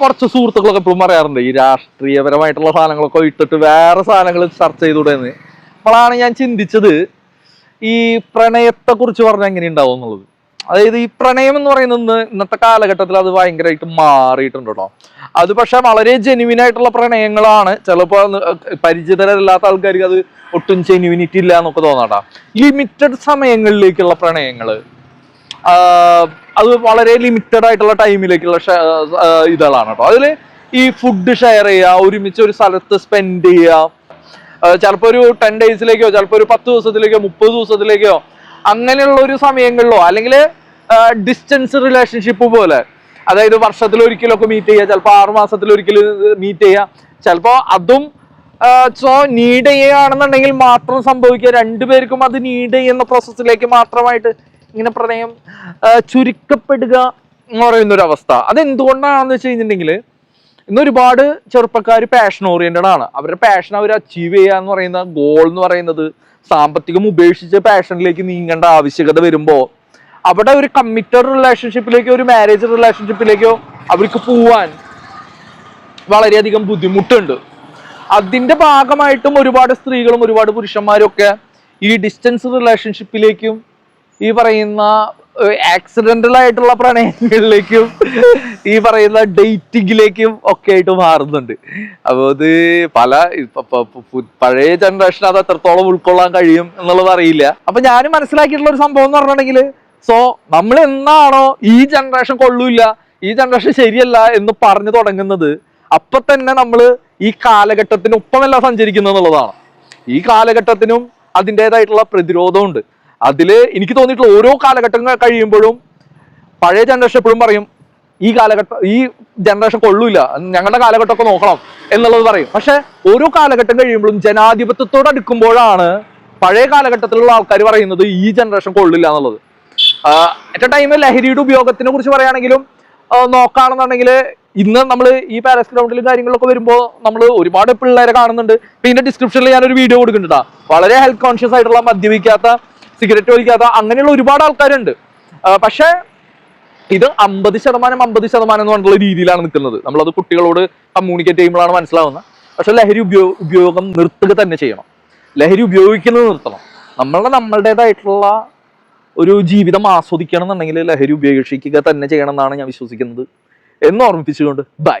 കുറച്ച് സുഹൃത്തുക്കളൊക്കെ എപ്പോഴും പറയാറുണ്ട് ഈ രാഷ്ട്രീയപരമായിട്ടുള്ള സാധനങ്ങളൊക്കെ ഇട്ടിട്ട് വേറെ സാധനങ്ങൾ ചർച്ച ചെയ്തൂടെ എന്ന് അപ്പോഴാണ് ഞാൻ ചിന്തിച്ചത് ഈ പ്രണയത്തെ കുറിച്ച് പറഞ്ഞാൽ എങ്ങനെ ഉണ്ടാവും എന്നുള്ളത്. അതായത് ഈ പ്രണയം എന്ന് പറയുന്നത് ഇന്ന് ഇന്നത്തെ കാലഘട്ടത്തിൽ അത് ഭയങ്കരമായിട്ട് മാറിയിട്ടുണ്ട് കേട്ടോ. അത് പക്ഷെ വളരെ ജെനുവിൻ ആയിട്ടുള്ള പ്രണയങ്ങളാണ്. ചിലപ്പോൾ പരിചിതരല്ലാത്ത ആൾക്കാർക്ക് അത് ഒട്ടും ജെനുവിനിറ്റി ഇല്ല എന്നൊക്കെ തോന്നാട്ടാ ലിമിറ്റഡ് സമയങ്ങളിലേക്കുള്ള പ്രണയങ്ങൾ. ആഹ് അത് വളരെ ലിമിറ്റഡ് ആയിട്ടുള്ള ടൈമിലേക്കുള്ള ഇതുകളാണ് കേട്ടോ അതിൽ ഈ ഫുഡ് ഷെയർ ചെയ്യുക ഒരുമിച്ച് ഒരു സ്ഥലത്ത് സ്പെൻഡ് ചെയ്യുക ചിലപ്പോൾ ഒരു ടെൻ ഡേയ്സിലേക്കോ ചിലപ്പോൾ ഒരു പത്ത് ദിവസത്തിലേക്കോ മുപ്പത് ദിവസത്തിലേക്കോ അങ്ങനെയുള്ള ഒരു സമയങ്ങളിലോ അല്ലെങ്കിൽ ഡിസ്റ്റൻസ് റിലേഷൻഷിപ്പ് പോലെ. അതായത് വർഷത്തിൽ ഒരിക്കലൊക്കെ മീറ്റ് ചെയ്യുക ചിലപ്പോൾ ആറ് മാസത്തിൽ മീറ്റ് ചെയ്യുക. ചിലപ്പോൾ അതും സോ നീഡ് ചെയ്യുകയാണെന്നുണ്ടെങ്കിൽ മാത്രം സംഭവിക്കുക. രണ്ടുപേർക്കും അത് നീഡ് ചെയ്യുന്ന പ്രോസസ്സിലേക്ക് മാത്രമായിട്ട് ഇങ്ങനെ പ്രണയം ചുരുക്കപ്പെടുക എന്ന് പറയുന്ന ഒരു അവസ്ഥ അതെന്തുകൊണ്ടാണെന്ന് വെച്ച് കഴിഞ്ഞിട്ടുണ്ടെങ്കിൽ ഇന്ന് ഒരുപാട് ചെറുപ്പക്കാർ പാഷൻ ഓറിയന്റഡ് ആണ്. അവരുടെ പാഷൻ അവർ അച്ചീവ് ചെയ്യുക എന്ന് പറയുന്ന ഗോൾ എന്ന് പറയുന്നത് സാമ്പത്തികം ഉപേക്ഷിച്ച് പാഷനിലേക്ക് നീങ്ങേണ്ട ആവശ്യകത വരുമ്പോൾ അവിടെ ഒരു കമ്മിറ്റഡ് റിലേഷൻഷിപ്പിലേക്കോ ഒരു മാരേജ് റിലേഷൻഷിപ്പിലേക്കോ അവർക്ക് പോവാൻ വളരെയധികം ബുദ്ധിമുട്ടുണ്ട്. അതിന്റെ ഭാഗമായിട്ടും ഒരുപാട് സ്ത്രീകളും ഒരുപാട് പുരുഷന്മാരും ഒക്കെ ഈ ഡിസ്റ്റൻസ് റിലേഷൻഷിപ്പിലേക്കും ഈ പറയുന്ന ആക്സിഡന്റൽ ആയിട്ടുള്ള പ്രണയങ്ങളിലേക്കും ഈ പറയുന്ന ഡേറ്റിങ്ങിലേക്കും ഒക്കെ ആയിട്ട് മാറുന്നുണ്ട്. അപ്പോൾ അത് പല പഴയ ജനറേഷൻ അത് എത്രത്തോളം ഉൾക്കൊള്ളാൻ കഴിയും എന്നുള്ളത് അറിയില്ല. അപ്പൊ ഞാൻ മനസ്സിലാക്കിയിട്ടുള്ള ഒരു സംഭവം എന്ന് പറഞ്ഞിട്ടുണ്ടെങ്കിൽ സോ നമ്മൾ എന്നാണോ ഈ ജനറേഷൻ കൊള്ളൂല ഈ ജനറേഷൻ ശരിയല്ല എന്ന് പറഞ്ഞു തുടങ്ങുന്നത് അപ്പൊ തന്നെ നമ്മൾ ഈ കാലഘട്ടത്തിനൊപ്പമല്ല സഞ്ചരിക്കുന്നത് എന്നുള്ളതാണ്. ഈ കാലഘട്ടത്തിനും അതിന്റെതായിട്ടുള്ള പ്രതിരോധമുണ്ട്. അതിൽ എനിക്ക് തോന്നിയിട്ടുള്ള ഓരോ കാലഘട്ടങ്ങൾ കഴിയുമ്പോഴും പഴയ ജനറേഷൻ എപ്പോഴും പറയും ഈ കാലഘട്ടം ഈ ജനറേഷൻ കൊള്ളൂല ഞങ്ങളുടെ കാലഘട്ടമൊക്കെ നോക്കണം എന്നുള്ളത് പറയും. പക്ഷെ ഓരോ കാലഘട്ടം കഴിയുമ്പോഴും ജനാധിപത്യത്തോട് അടുക്കുമ്പോഴാണ് പഴയ കാലഘട്ടത്തിലുള്ള ആൾക്കാർ പറയുന്നത് ഈ ജനറേഷൻ കൊള്ളില്ല എന്നുള്ളത്. അറ്റ് എ ടൈം ലഹരിയുടെ ഉപയോഗത്തിനെ കുറിച്ച് പറയുകയാണെങ്കിലും നോക്കുകയാണെന്നുണ്ടെങ്കിൽ ഇന്ന് നമ്മൾ ഈ പാലസ് ഗ്രൗണ്ടിലും കാര്യങ്ങളൊക്കെ വരുമ്പോൾ നമ്മൾ ഒരുപാട് പിള്ളേരെ കാണുന്നുണ്ട്. പിന്നെ ഡിസ്ക്രിപ്ഷനിൽ ഞാനൊരു വീഡിയോ കൊടുക്കുന്നുണ്ട് വളരെ ഹെൽത്ത് കോൺഷ്യസ് ആയിട്ടുള്ള മദ്യപിക്കാത്ത സിഗരറ്റ് വലിക്കാത്ത അങ്ങനെയുള്ള ഒരുപാട് ആൾക്കാരുണ്ട്. പക്ഷേ ഇത് അമ്പത് ശതമാനം അമ്പത് ശതമാനം എന്ന് പറഞ്ഞിട്ടുള്ള രീതിയിലാണ് നിൽക്കുന്നത്. നമ്മളത് കുട്ടികളോട് കമ്മ്യൂണിക്കേറ്റ് ചെയ്യുമ്പോഴാണ് മനസ്സിലാവുന്നത്. പക്ഷെ ലഹരി ഉപയോഗ ഉപയോഗം നിർത്തുക തന്നെ ചെയ്യണം. ലഹരി ഉപയോഗിക്കുന്നത് നിർത്തണം. നമ്മളുടെ നമ്മളുടേതായിട്ടുള്ള ഒരു ജീവിതം ആസ്വദിക്കണം എന്നുണ്ടെങ്കിൽ ലഹരി ഉപേക്ഷിക്കുക തന്നെ ചെയ്യണം എന്നാണ് ഞാൻ വിശ്വസിക്കുന്നത്. എന്ന് ഓർമ്മിപ്പിച്ചുകൊണ്ട് ബൈ.